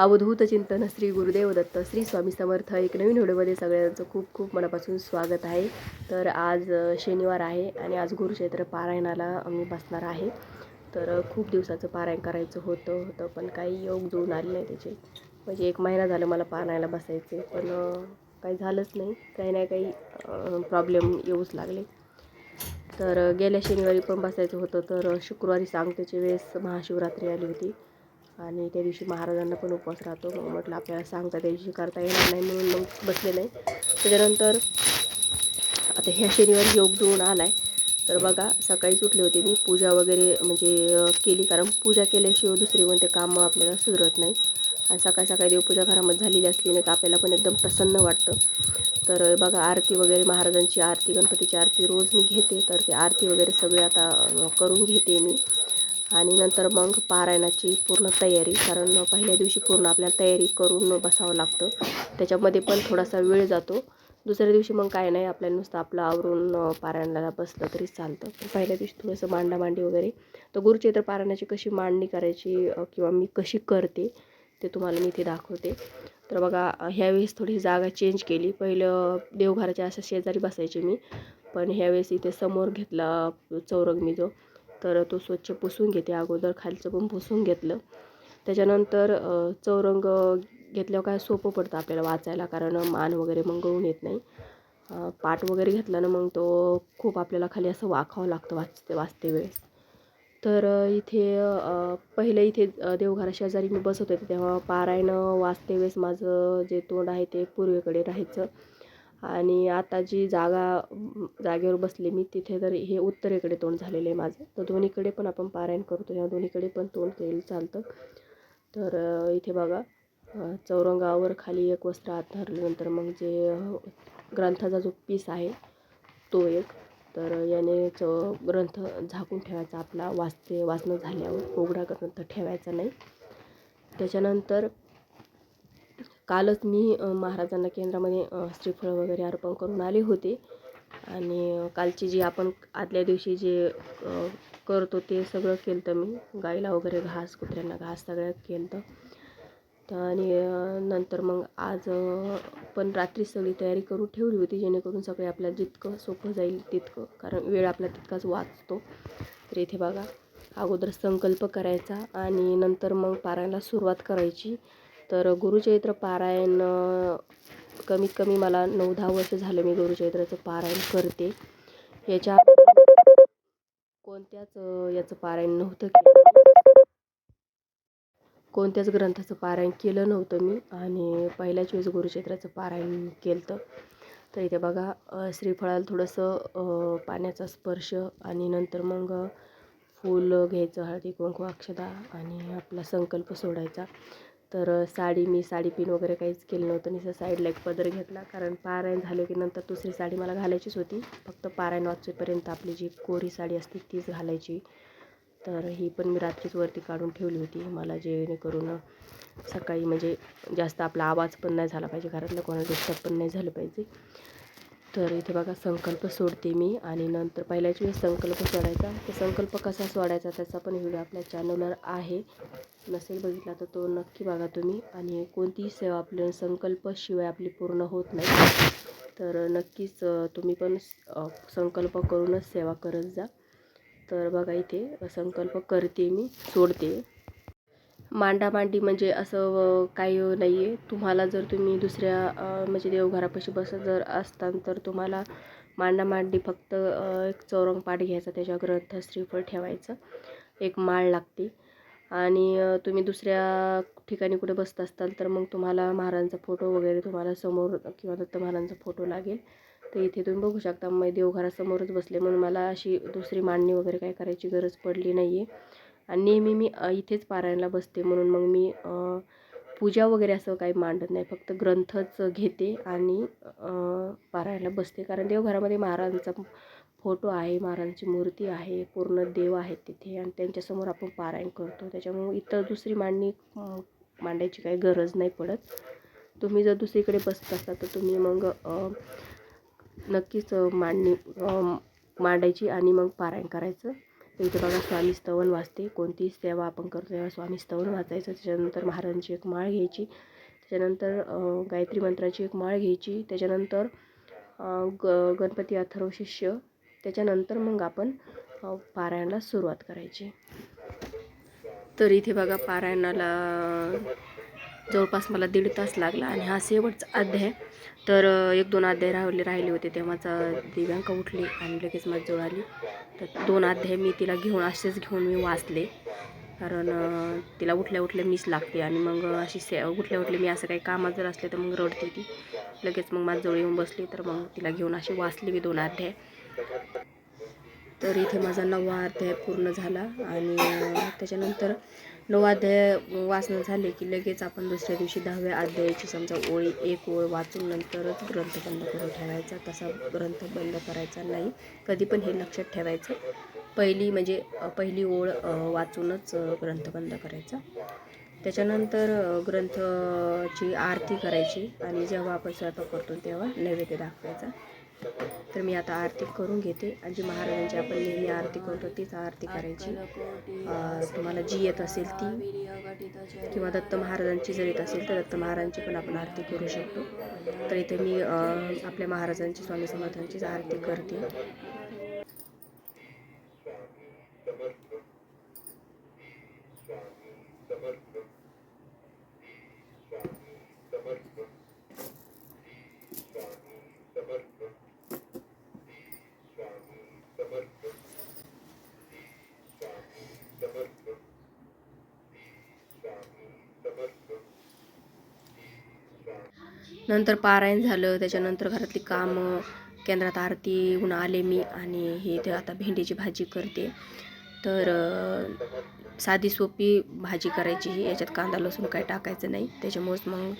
अवधूत चिंतन श्री गुरुदेव दत्त श्री स्वामी समर्थ. एक नवीन व्हिडिओमध्ये सगळ्यांचं खूप खूप मनापासून स्वागत आहे. तर आज शनिवार आहे आणि आज गुरुक्षेत्र पारायणाला आम्ही बसणार आहे. तर खूप दिवसाचं पारायण करायचं होतं होतं पण काही योग जुळून आले नाही त्याचे. म्हणजे एक महिना झालं मला पारायणाला बसायचे पण काही झालंच नाही. काही ना काही प्रॉब्लेम येऊच लागले. तर गेल्या शनिवारी पण बसायचं होतं तर शुक्रवारी सांगतेच्या वेळेस महाशिवरात्री आली होती. आणि त्या दिवशी महाराजांना पण उपवास राहतो. मग म्हटलं आपल्याला सांगता त्या दिवशी करता येणार नाही म्हणून मग बसले नाही. त्याच्यानंतर आता ह्या शनिवारी योग जुळून आला आहे तर बघा सकाळीच उठले होते मी. पूजा वगैरे म्हणजे केली कारण पूजा केल्याशिवाय दुसरी कोणते कामं आपल्याला सुधरत नाही. आणि सकाळी सकाळी देवपूजा घरामध्ये झालेली असली ना तर आपल्याला पण एकदम प्रसन्न वाटतं. तर बघा आरती वगैरे महाराजांची आरती गणपतीची आरती रोज मी घेते. तर ती आरती वगैरे सगळी आता करून घेते मी. आणि नंतर मग पारायणाची पूर्ण तयारी कारण पहिल्या दिवशी पूर्ण आपल्याला तयारी करून बसावं लागतं. त्याच्यामध्ये पण थोडासा वेळ जातो. दुसऱ्या दिवशी मग काय नाही आपल्याला नुसतं आपलं आवरून पारायणाला बसलं तरी चालतं. पण पहिल्या दिवशी थोडंसं मांडामांडी वगैरे. तर गुरुचैत्र पारायणाची कशी मांडणी करायची किंवा मी कशी करते ते तुम्हाला मी इथे दाखवते. तर बघा ह्यावेळेस थोडी जागा चेंज केली. पहिलं देवघराच्या असं शेजारी बसायची मी. पण ह्यावेळेस इथे समोर घेतला चौरंग मी जो. तर तो स्वच्छ पुसून घेते. अगोदर खालचं पण पुसून घेतलं. त्याच्यानंतर चौरंग घेतल्यावर काय सोपं पडतं आपल्याला वाचायला कारण मान वगैरे मग गळून येत नाही. पाठ वगैरे घेतला ना मग तो खूप आपल्याला खाली असं वाकावं लागतं वाचते वाचते वेळेस तर इथे पहिले इथे देवघरा शेजारी मी बसत होते. तेव्हा पारायण वाचते वेळेस माझं जे तोंड आहे ते पूर्वेकडे राहायचं. आणि आता जी जागा जागेवर बसले मी तिथे तर हे उत्तरेकडे तोंड झालेलं आहे माझं. तर दोन्हीकडे पण आपण पारायण करतो या दोन्हीकडे पण तोंड केलं चालतं. तर इथे बघा चौरंगावर खाली एक वस्त्र आत धरल्यानंतर मग जे ग्रंथाचा जो पीस आहे तो एक. तर याने च ग्रंथ झाकून ठेवायचा आपला. वाचते वाचणं झाल्यावर उघडा ग्रंथ ठेवायचा नाही. त्याच्यानंतर कालच मी महाराजांना केंद्रामध्ये श्रीफळ वगैरे अर्पण करून आले होते. आणि कालची जी आपण आदल्या दिवशी जे करतो ते सगळं केलं तर मी. गाईला वगैरे घास कुत्र्यांना घास सगळं केलं तर आणि नंतर मग आज पण रात्री सगळी तयारी करून ठेवली होती जेणेकरून सगळे आपल्याला जितकं सोपं जाईल तितकं कारण वेळ आपला तितकाच वाचतो. तर इथे बघा अगोदर संकल्प करायचा आणि नंतर मग पारायला सुरुवात करायची. तर गुरुचैत्र पारायण कमीत कमी मला नऊ दहा वर्ष झालं मी गुरुचैत्राचं पारायण करते. याच्या कोणत्याच याचं पारायण नव्हतं केलं. कोणत्याच ग्रंथाचं पारायण केलं नव्हतं मी आणि पहिल्याच वेळेस गुरुचैत्राचं पारायण केलं तर इथे बघा श्रीफळाला थोडंसं पाण्याचा स्पर्श आणि नंतर मग फूल घ्यायचं हळदी कुंकू अक्षदा आणि आपला संकल्प सोडायचा. तर साडी मी साडी पिन वगैरे काहीच केलं नव्हतं. निसं साईडला एक पदर घेतला. कारण पारायण झालं की नंतर दुसरी साडी मला घालायचीच होती. फक्त पारायण वाचेपर्यंत आपली जी कोरी साडी असते तीच घालायची. तर ही पण मी रात्रीच वरती काढून ठेवली होती. मला जेणेकरून सकाळी म्हणजे जास्त आपला आवाज पण नाही झाला पाहिजे. घरातलं कोणाला डिस्टर्ब पण नाही झालं पाहिजे. तर इथे बघा संकल्प सोडते मी आणि नंतर पहिल्याच वेळेस संकल्प सोडायचा. तर संकल्प कसा सोडायचा त्याचा पण व्हिडिओ आपल्या चॅनलवर आहे. नसेल बघितला तर तो नक्की बघा तुम्ही. आणि कोणतीही सेवा आपल्या संकल्पशिवाय आपली पूर्ण होत नाही. तर नक्कीच तुम्ही पण संकल्प करूनच सेवा करत जा. तर बघा इथे संकल्प करते मी सोडते. मांडामांडी म्हणजे असं काही नाही आहे तुम्हाला जर तुम्ही दुसऱ्या म्हणजे देवघरापाशी बसत जर असताल तर तुम्हाला मांडामांडी फक्त एक चौरंग पाठ घ्यायचा त्याच्या ग्रंथ श्रीफळ ठेवायचं एक माळ लागते. आणि तुम्ही दुसऱ्या ठिकाणी कुठे बसत असताल तर मग तुम्हाला महाराजांचा फोटो वगैरे तुम्हाला समोर किंवा दत्त महाराजांचा फोटो लागेल. तर इथे तुम्ही बघू शकता मग देवघरासमोरच बसले म्हणून मला अशी दुसरी मांडणी वगैरे काय करायची गरज पडली नाही आहे आणि नेहमी मी इथेच पारायणला बसते म्हणून मग मी पूजा वगैरे असं काही मांडत नाही. फक्त ग्रंथच घेते आणि अ, पारायणला बसते. कारण देवघरामध्ये महाराजांचा फोटो आहे महाराजांची मूर्ती आहे पूर्ण देव आहेत तिथे आणि त्यांच्यासमोर आपण पारायण करतो. त्याच्यामुळे इतर दुसरी मांडणी मांडायची काही गरज नाही पडत. तुम्ही जर दुसरीकडे बसत असता तर तुम्ही मग नक्कीच मांडणी मांडायची आणि मग पारायण करायचं. तर इथे बघा स्वामी स्तवन वाचते कोणतीही सेवा आपण करतो तेव्हा स्वामी स्तवन वाचायचं. त्याच्यानंतर महाराजांची एक माळ घ्यायची. त्याच्यानंतर गायत्री मंत्राची एक माळ घ्यायची. त्याच्यानंतर ग गणपती अथर्व शिष्य. त्याच्यानंतर मग आपण पारायणाला सुरुवात करायची. तर इथे बघा पारायणाला जवळपास मला दीड तास लागला आणि हा शेवटचा अध्याय. तर एक दोन अध्याय राहिले राहिले होते. तेव्हाच दिव्यांका उठली आणि लगेच माझ्याजवळ आली. तर दोन अध्याय मी तिला घेऊन असेच घेऊन मी वाचले. कारण तिला उठल्या उठल्या मीच लागते आणि मग अशी से उठल्या उठल्या मी असं काही कामात जर असले तर मग रडते ती. लगेच मग माझ्याजवळ येऊन बसली. तर मग तिला घेऊन अशी वाचली मी दोन अध्याय. तर इथे माझा नववा अध्याय पूर्ण झाला आणि त्याच्यानंतर नऊ अध्याय वाचणं झाले की लगेच आपण दुसऱ्या दिवशी दहाव्या अध्यायाची समजा ओळी एक ओळ वाचून नंतरच ग्रंथ बंद करून ठेवायचा. तसा ग्रंथ बंद करायचा नाही. कधी पण हे लक्षात ठेवायचं. पहिली म्हणजे पहिली ओळ वाचूनच ग्रंथ बंद करायचा. त्याच्यानंतर ग्रंथची आरती करायची आणि जेव्हा आपण स्वयंपाक करतो तेव्हा नैवेद्य दाखवायचा. तर मी आता आरती करून घेते आणि जी महाराजांची आपण नेहमी आरती करतो तीच आरती करायची. तुम्हाला जी येत असेल ती किंवा दत्त महाराजांची जर येत असेल तर दत्त महाराजांची पण आपण आरती करू शकतो. तर इथे मी आपल्या महाराजांची स्वामी समर्थांचीच आरती करते. नंतर पारायण झालं त्याच्यानंतर घरातली कामं केंद्रात आरती होऊन आले मी आणि हे ते आता भेंडीची भाजी करते. तर साधी सोपी भाजी करायची ही याच्यात कांदा लसूण काही टाकायचं नाही. त्याच्यामुळेच मग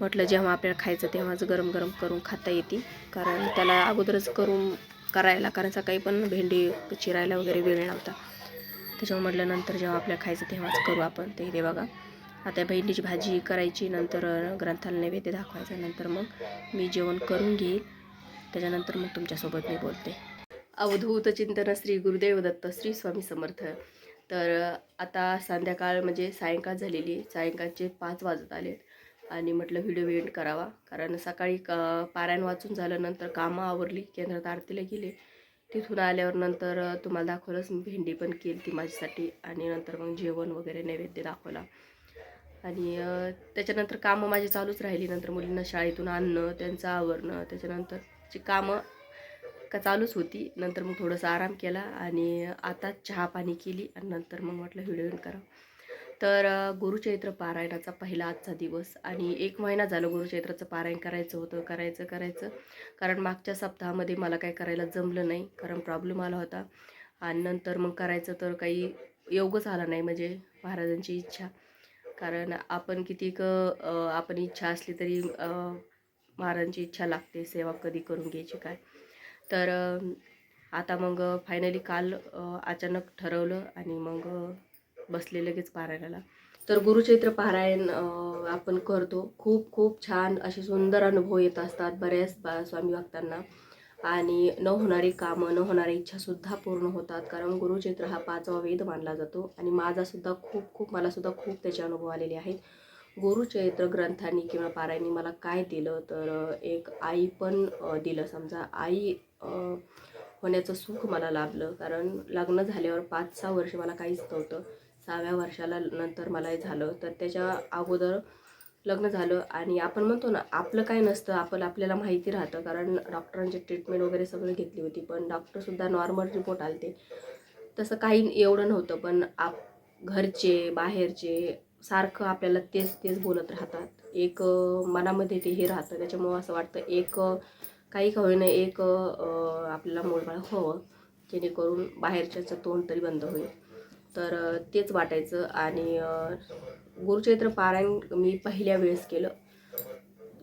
म्हटलं जेव्हा आपल्याला खायचं तेव्हाच गरम गरम करून खाता येते. कारण त्याला अगोदरच करून करायला कारण सकाळी पण भेंडी चिरायला वगैरे वेळ नव्हता. त्याच्यामुळे म्हटलं नंतर जेव्हा आपल्याला खायचं तेव्हाच करू आपण ते इथे बघा. आता भेंडीची भाजी करायची नंतर ग्रंथालय ग्रंथाला नैवेद्य दाखवायचा नंतर मग मी जेवण करून घेईल. त्याच्यानंतर मग तुमच्यासोबत मी बोलते. अवधूत चिंतन श्री गुरुदेव दत्त श्री स्वामी समर्थ. तर आता संध्याकाळ म्हणजे सायंकाळ झालेली सायंकाळचे पाच वाजत आलेत आणि म्हटलं व्हिडिओ एंड करावा. कारण सकाळी क पारायण वाचून झालं नंतर कामं आवरली केंद्रात आरतीला गेले. तिथून आल्यावर नंतर तुम्हाला दाखवलंच मी भेंडी पण केली ती माझ्यासाठी. आणि नंतर मग जेवण वगैरे नैवेद्य दाखवला. आणि त्याच्यानंतर कामं माझी चालूच राहिली. नंतर मुलींना शाळेतून आणणं त्यांचं आवरणं त्याच्यानंतरची कामं का चालूच होती. नंतर मग थोडंसं आराम केला आणि आता चहा पाणी केली आणि नंतर मग म्हटलं व्हिडिओ करा तर गुरुचैत्र पारायणाचा पहिला आजचा दिवस आणि एक महिना झालं गुरुचैत्राचं पारायण करायचं होतं करायचं करायचं. कारण मागच्या सप्ताहामध्ये मला काही करायला जमलं नाही कारण प्रॉब्लेम आला होता. आणि नंतर मग करायचं तर काही योगच आला नाही म्हणजे महाराजांची इच्छा. कारण आपण किती आपण इच्छा असली तरी महाराजांची इच्छा लागते सेवा कधी करून घ्यायची काय. तर आता मग फायनली काल अचानक ठरवलं आणि मग बसले लगेच पारायणाला. तर गुरुचैत्र पारायण आपण करतो. खूप खूप छान असे सुंदर अनुभव येत असतात बऱ्याच बा स्वामी भक्तांना. आणि न होणारी कामं न होणाऱ्या इच्छासुद्धा पूर्ण होतात. कारण गुरुचित्र हा पाचवा वेद मानला जातो आणि माझासुद्धा खूप खूप मलासुद्धा खूप त्याचे अनुभव आलेले आहेत. गुरुचरित्र ग्रंथांनी किंवा पारायणी मला काय दिलं तर एक आई पण दिलं. समजा आई होण्याचं सुख मला लाभलं. कारण लग्न झाल्यावर पाच सहा वर्ष मला काहीच नव्हतं. सहाव्या वर्षाला नंतर मला हे झालं. तर त्याच्या अगोदर लग्न झालं आणि आपण म्हणतो ना आपलं काय नसतं आपण आपल्याला माहिती राहतं. कारण डॉक्टरांची ट्रीटमेंट वगैरे सगळं घेतली होती पण डॉक्टरसुद्धा नॉर्मल रिपोर्ट आलते. तसं काही एवढं नव्हतं पण आप घरचे बाहेरचे सारखं आपल्याला तेच तेच बोलत राहतात. एक मनामध्ये ते हे राहतं. त्याच्यामुळं असं वाटतं एक काही का होईना एक आपल्याला मोळबाळ हवं जेणेकरून बाहेरच्याचं तोंड तरी बंद होईल. तर तेच वाटायचं आणि गुरुचरित्र पारायण मी पहिल्या वेळेस केलं.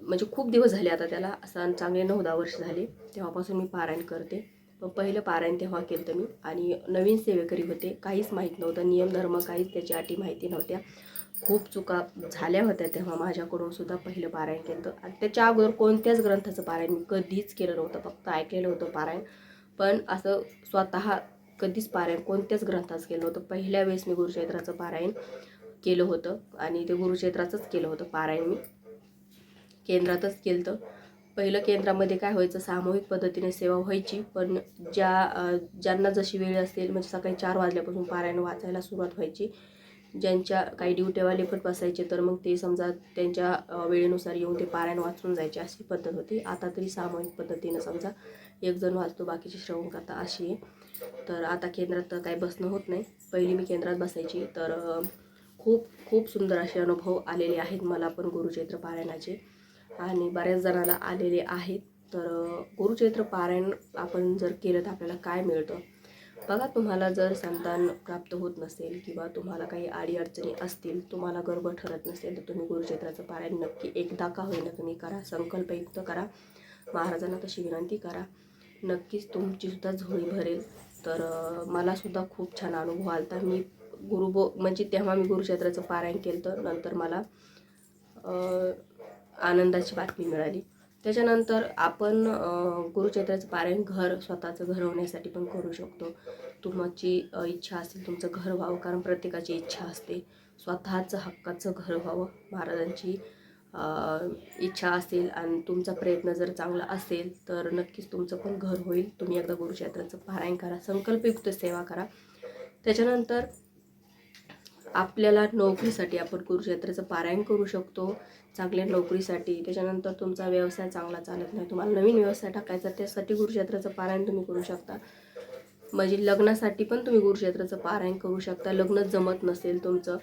म्हणजे खूप दिवस झाले आता त्याला असं चांगले नऊ दहा वर्ष झाले. तेव्हापासून मी पारायण करते. पण पहिलं पारायण तेव्हा केलं तर मी. आणि नवीन सेवेकरी होते काहीच माहीत नव्हतं. नियम धर्म काहीच त्याची अटी माहिती नव्हत्या. खूप चुका झाल्या होत्या तेव्हा माझ्याकडून सुद्धा पहिलं पारायण केलं. आणि त्याच्या अगोदर कोणत्याच ग्रंथाचं पारायण मी कधीच केलं नव्हतं. फक्त ऐकलेलं होतं पारायण. पण असं स्वतः कधीच पारायण कोणत्याच ग्रंथाचं केलं नव्हतं. पहिल्या वेळेस मी गुरुचरित्राचं पारायण केलं होतं आणि ते गुरुक्षेत्राचंच केलं होतं पारायण मी. केंद्रातच केलं होतं पहिलं केंद्रामध्ये काय व्हायचं सामूहिक पद्धतीने सेवा व्हायची पण ज्या ज्यांना जशी वेळ असेल म्हणजे सकाळी चार वाजल्यापासून पारायण वाचायला सुरुवात व्हायची. ज्यांच्या काही ड्युटेवाले पण बसायचे तर मग ते समजा त्यांच्या वेळेनुसार येऊन ते पारायण वाचून जायचे अशी पद्धत होती. आता तरी सामूहिक पद्धतीनं समजा एकजण वाचतो बाकीचे श्रवण करता अशी आहे. तर आता केंद्रात तर काही बसणं होत नाही. पहिली मी केंद्रात बसायची तर खूप खूप सुंदर असे अनुभव आलेले आहेत मला पण गुरुचैत्र पारायणाचे. आणि बऱ्याच जणांना आलेले आहेत. तर गुरुचैत्र पारायण आपण जर केलं तर आपल्याला काय मिळतं? बघा तुम्हाला जर संतान प्राप्त होत नसेल किंवा तुम्हाला काही अडीअडचणी असतील तुम्हाला गर्भ ठरत नसेल तर तुम्ही गुरुचैत्राचं पारायण नक्की एकदा का होईना तुम्ही करा. संकल्पयुक्त करा. महाराजांना तशी विनंती करा. नक्कीच तुमचीसुद्धा झोळी भरेल. तर मलासुद्धा खूप छान अनुभव आलता. मी गुरुबो म्हणजे तेव्हा मी गुरुक्षेत्राचं पारायण केलं तर नंतर मला आनंदाची बातमी मिळाली. त्याच्यानंतर आपण गुरुक्षेत्राचं पारायण घर स्वतःचं घर होण्यासाठी पण करू शकतो. तुमची इच्छा असेल तुमचं घर व्हावं कारण प्रत्येकाची इच्छा असते. स्वतःचं हक्काचं घर व्हावं महाराजांची इच्छा असेल आणि तुमचा प्रयत्न जर चांगला असेल तर नक्कीच तुमचं पण घर होईल. तुम्ही एकदा गुरुक्षेत्राचं पारायण करा संकल्पयुक्त सेवा करा. त्याच्यानंतर आपल्याला नोकरीसाठी आपण कुरुक्षेत्राचं पारायण करू शकतो. चांगल्या नोकरीसाठी. त्याच्यानंतर तुमचा व्यवसाय चांगला चालत नाही. तुम्हाला नवीन व्यवसाय टाकायचा त्यासाठी गुरुक्षेत्राचं पारायण तुम्ही करू शकता. म्हणजे लग्नासाठी पण तुम्ही गुरुक्षेत्राचं पारायण करू शकता. लग्न जमत नसेल तुमचं.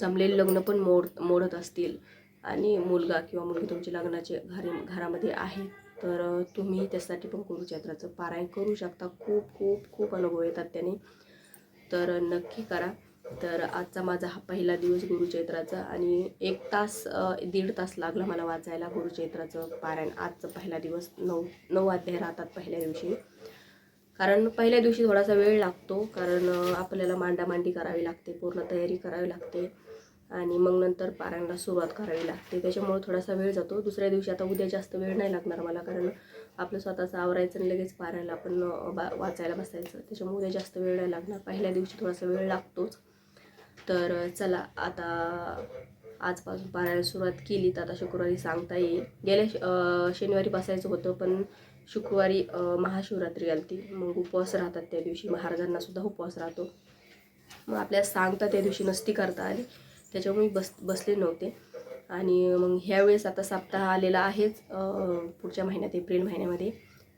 जमलेलं लग्न पण मोड मोडत असतील. आणि मुलगा किंवा मुलगी तुमची लग्नाचे घरी घरामध्ये आहे तर तुम्ही त्यासाठी पण गुरुक्षेत्राचं पारायण करू शकता. खूप खूप खूप अनुभव येतात त्याने. तर नक्की करा. तर आजचा माझा हा पहिला दिवस गुरुचैत्राचा आणि एक तास दीड तास लागला मला वाचायला गुरुचैत्राचं पारायण. आजचा पहिला दिवस नऊ नऊ अध्याय राहतात पहिल्या दिवशी. कारण पहिल्या दिवशी थोडासा वेळ लागतो कारण आपल्याला मांडामांडी करावी लागते पूर्ण तयारी करावी लागते आणि मग नंतर पारायणाला सुरुवात करावी लागते. त्याच्यामुळे थोडासा वेळ जातो. दुसऱ्या दिवशी आता उद्या जास्त वेळ नाही लागणार मला कारण आपलं स्वतःचं आवरायचं आणि लगेच पारायला आपण बा वाचायला बसायचं. त्याच्यामुळे उद्या जास्त वेळ नाही लागणार. पहिल्या दिवशी थोडासा वेळ लागतोच. तर चला आता आजपासून पारायला सुरुवात केली तर आता शुक्रवारी सांगता येईल. गेल्या श- शनिवारी बसायचं होतं पण शुक्रवारी महाशिवरात्री आलती. मग उपवास राहतात त्या दिवशी महाराजांना सुद्धा उपवास राहतो. मग आपल्याला सांगता त्या दिवशी नसती करता आली. त्याच्यामुळे बस बसले नव्हते. आणि मग ह्यावेळेस आता सप्ताह आलेला आहेच पुढच्या महिन्यात एप्रिल महिन्यामध्ये.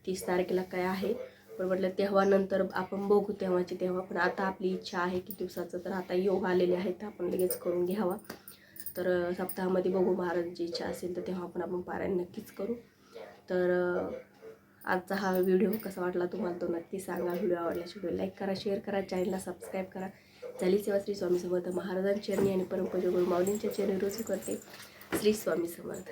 तीस तारखेला काय आहे? पण म्हटलं तेव्हा नंतर आपण बघू तेव्हाची तेव्हा. पण आता आपली इच्छा आहे की दिवसाचं तर आता योग आलेले आहेत तर आपण लगेच करून घ्यावा. तर सप्ताहामध्ये बघू महाराजांची इच्छा असेल तर तेव्हा पण आपण पारायण नक्कीच करू. तर आजचा हा व्हिडिओ कसा वाटला तुम्हाला तो नक्की सांगा. व्हिडिओ आवडल्यास व्हिडिओ लाईक करा शेअर करा चॅनलला सबस्क्राईब करा. झाली सेवा श्री स्वामी समर्थ महाराजांची आणि परमपूज गुरु माऊलींच्या चरणी रोज करते. श्री स्वामी समर्थ.